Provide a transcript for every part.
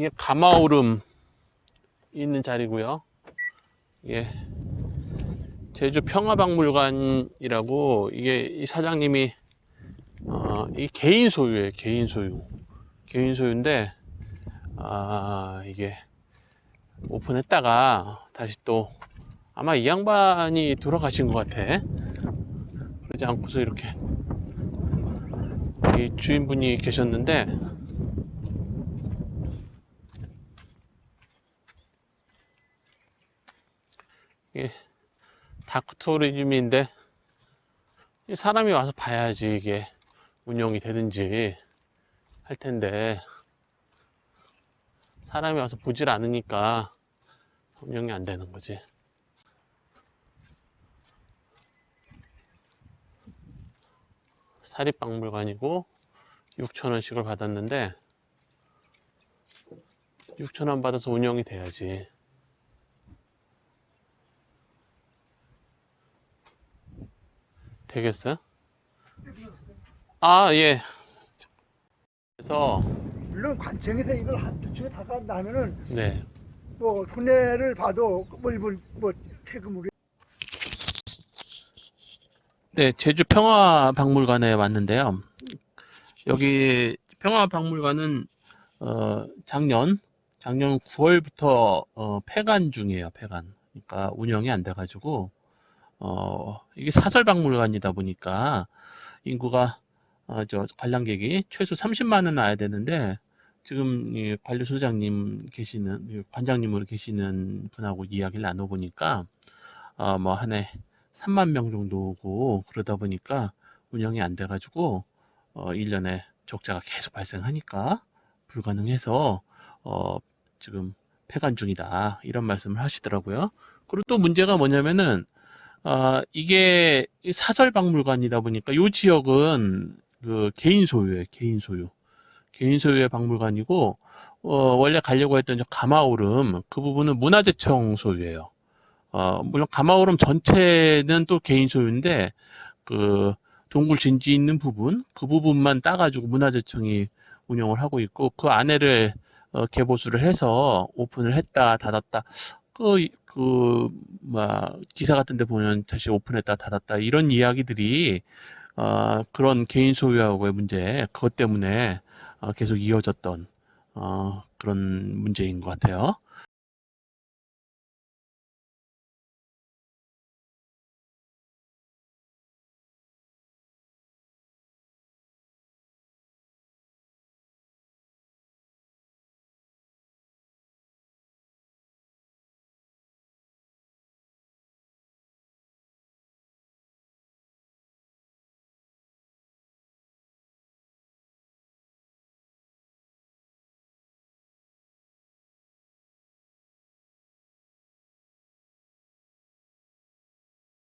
이게 가마오름 있는 자리고요. 이게 제주 평화박물관이라고 이게 이 사장님이 어, 이 개인 소유예요. 개인 소유. 개인 소유인데 아, 이게 오픈했다가 다시 또 아마 이 양반이 돌아가신 것 같아. 그러지 않고서 이렇게 이 주인분이 계셨는데 이게 다크 투어리즘인데 이 사람이 와서 봐야지 이게 운영이 되든지 할 텐데 사람이 와서 보질 않으니까 운영이 안 되는 거지. 사립박물관이고 6천원씩을 받았는데 6천원 받아서 운영이 돼야지. 되겠어요? 아, 예. 그래서, 물론 관청에서 이걸 한두 층에 다 간다면은 네. 뭐 손해를 봐도 뭐뭐 뭐 세금으로 네, 제주 평화박물관에 왔는데요. 여기 평화박물관은 어, 작년 작년 9월부터 어, 폐관 중이에요. 폐관. 그러니까 운영이 안 돼가지고 어, 이게 사설박물관이다 보니까 인구가 어, 저 관람객이 최소 30만은 와야 되는데 지금 이 관리소장님 계시는 이 관장님으로 계시는 분하고 이야기를 나눠보니까 어, 뭐 한 해 3만 명 정도 오고 그러다 보니까 운영이 안 돼가지고 어 1년에 적자가 계속 발생하니까 불가능해서 어 지금 폐관 중이다 이런 말씀을 하시더라고요. 그리고 또 문제가 뭐냐면은 아 이게 사설 박물관이다 보니까 요 지역은 그 개인 소유예요. 개인 소유. 개인 소유의 박물관이고 어 원래 가려고 했던 저 가마오름 그 부분은 문화재청 소유예요. 어, 물론 가마오름 전체는 또 개인 소유인데 그 동굴 진지 있는 부분 그 부분만 따가지고 문화재청이 운영을 하고 있고 그 안에를 어, 개보수를 해서 오픈을 했다 닫았다 그 그, 막, 기사 같은 데 보면 다시 오픈했다, 닫았다, 이런 이야기들이, 어, 그런 개인 소유하고의 문제, 그것 때문에, 어, 계속 이어졌던, 어, 그런 문제인 것 같아요.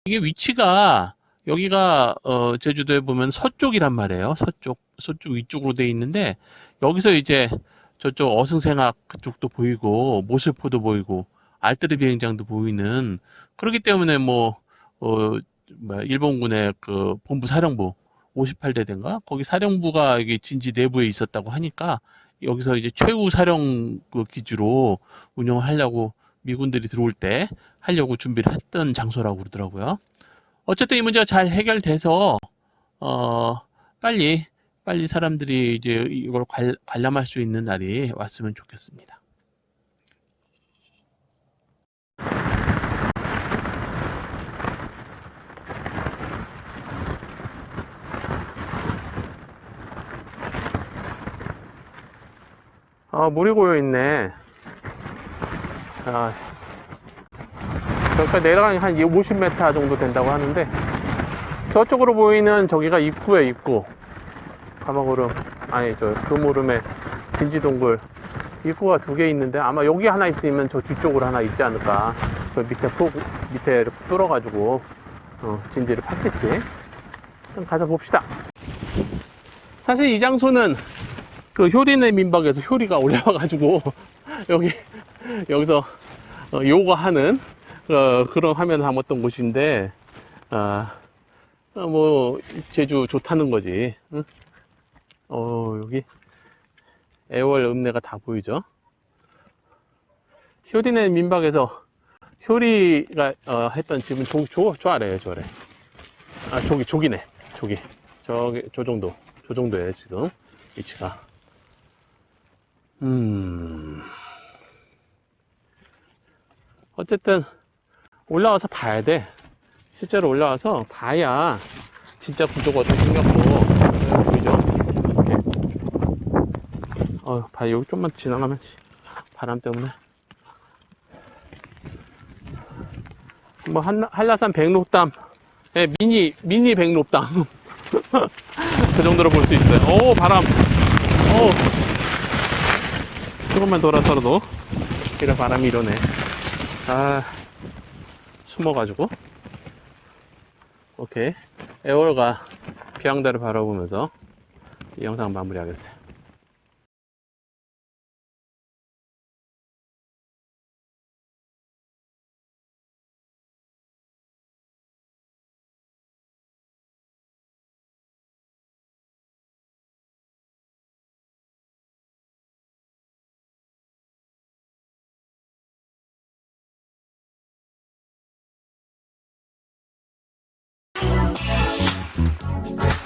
이게 위치가 여기가 어, 제주도에 보면 서쪽이란 말이에요. 서쪽, 서쪽 위쪽으로 돼 있는데 여기서 이제 저쪽 어승생악 그쪽도 보이고 모슬포도 보이고 알뜨르 비행장도 보이는 그렇기 때문에 뭐 어, 일본군의 그 본부 사령부 58대대인가 거기 사령부가 여기 진지 내부에 있었다고 하니까 여기서 이제 최후 사령 그 기지로 운영을 하려고 미군들이 들어올 때 하려고 준비를 했던 장소라고 그러더라고요. 어쨌든 이 문제가 잘 해결돼서 어 빨리 빨리 사람들이 이제 이걸 관, 관람할 수 있는 날이 왔으면 좋겠습니다. 아, 물이 고여 있네. 아, 여기까지 내려가니 한 50m 정도 된다고 하는데 저쪽으로 보이는 저기가 입구에 입구 가마구름 아니 저 금오름의 진지동굴 입구가 두 개 있는데 아마 여기 하나 있으면 저 뒤쪽으로 하나 있지 않을까. 저 밑에 푹 밑에 뚫어가지고 어, 진지를 팠겠지. 그럼 가서 봅시다. 사실 이 장소는 그 효리네 민박에서 효리가 올라와가지고 여기 여기서 어, 요거하는 어, 그런 화면을 담았던 곳인데, 아, 어, 뭐, 제주 좋다는 거지. 응? 어, 여기, 애월 읍내가 다 보이죠? 효리네 민박에서 효리가 어, 했던 집은 조, 조, 저 아래에요, 저 아래. 아, 저기, 저기네. 저기. 저기, 저 정도. 저 정도예요, 지금. 위치가. 음. 어쨌든, 올라와서 봐야 돼. 실제로 올라와서 봐야 진짜 구조가 어떻게 생겼고, 어, 보이죠? 이렇게. 어, 봐, 여기 좀만 지나가면, 씨, 바람 때문에. 뭐, 한, 한라산 백록담, 예, 미니, 미니 백록담. 그 정도로 볼 수 있어요. 오, 바람. 오. 조금만 돌아서도 이런 바람이 이러네. 아, 숨어가지고. 오케이. 애월가 비양다를 바라보면서 이 영상 마무리하겠어요. Bye.